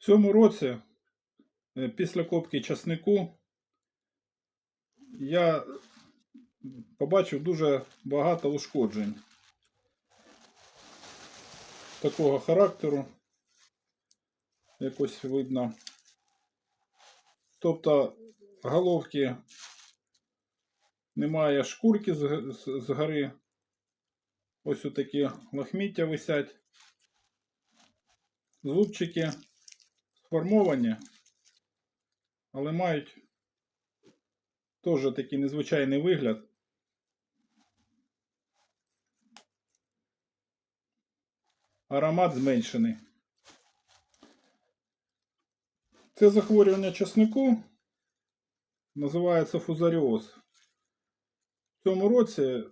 цьому році, е, після копки часнику, я побачив дуже багато ушкоджень такого характеру. Якось видно. Тобто головки немає шкурки з- згори. Ось отакі лохміття висять. Зубчики сформовані, але мають теж такий незвичайний вигляд. Аромат зменшений. Це захворювання часнику називається фузаріоз. В цьому році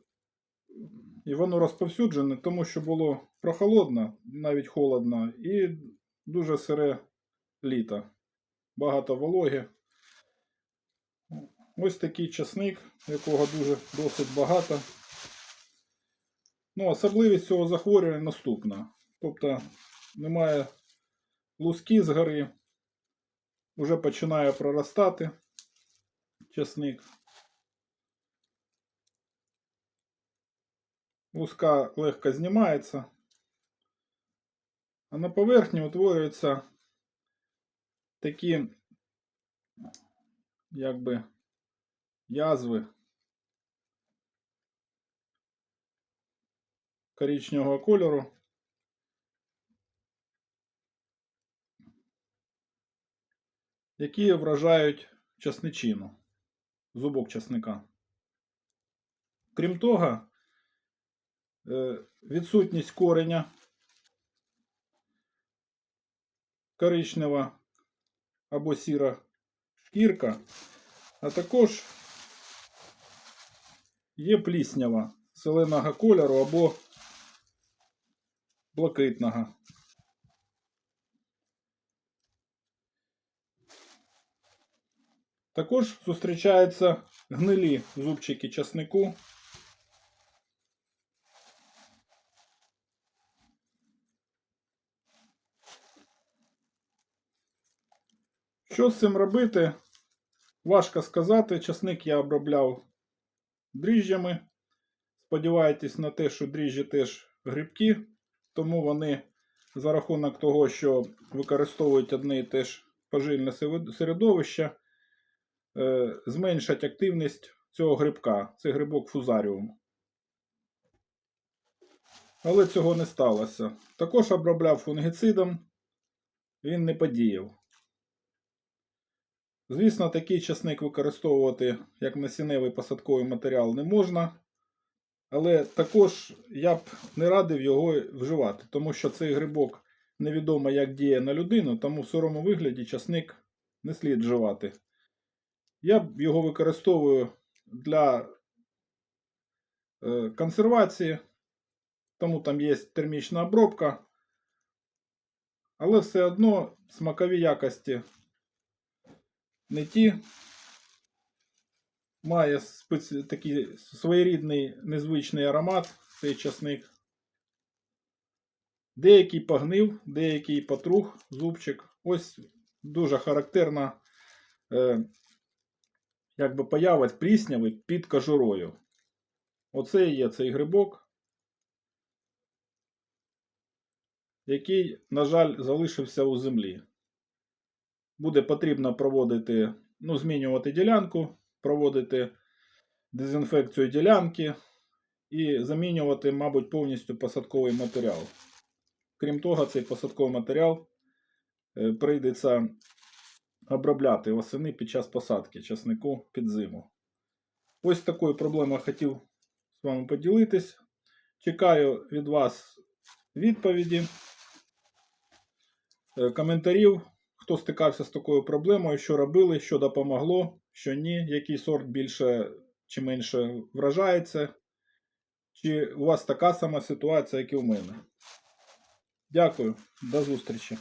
і воно розповсюджене, тому що було прохолодно, навіть холодно, і дуже сире літо. Багато вологи. Ось такий часник, якого дуже досить багато. Ну, особливість цього захворювання наступна. Тобто немає луски згори, вже починає проростати часник. Луска легко знімається, а на поверхні утворюються такі, якби, язви коричневого кольору. які вражають часничину, зубок часника. Крім того, е, відсутність кореня коричнева або сіра шкірка, а також є пліснява зеленого кольору або блакитного. Також зустрічаються гнилі зубчики часнику. Що з цим робити? Важко сказати. Часник я обробляв дріжджами. Сподівайтесь на те, що дріжджі теж грибки, тому вони за рахунок того, що використовують одне і те ж пожильне середовище, е, зменшать активність цього грибка. Це грибок фузаріум. Але цього не сталося. Також обробляв фунгіцидом, він не подіяв. Звісно, такий часник використовувати як насінневий посадковий матеріал не можна. Але також я б не радив його вживати, тому що цей грибок невідомо як діє на людину, тому в сирому вигляді часник не слід вживати. Я його використовую для е, консервації, тому там є термічна обробка. Але все одно смакові якості не ті. Має спеці... такий своєрідний незвичний аромат цей часник. Деякий погнив, деякий потрух, зубчик. Ось дуже характерна е, якби поява плісняви під кожурою. Оце є цей грибок, який, на жаль, залишився у землі. Буде потрібно проводити, ну, змінювати ділянку, проводити дезінфекцію ділянки і замінювати, мабуть, повністю посадковий матеріал. Крім того, цей посадковий матеріал е, прийдеться обробляти восени під час посадки часнику під зиму. Ось такою проблемою хотів з вами поділитись. Чекаю від вас відповіді, е, коментарів, хто стикався з такою проблемою, що робили, що допомогло, що ні, який сорт більше чи менше вражається. Чи у вас така сама ситуація, як і у мене. Дякую, до зустрічі.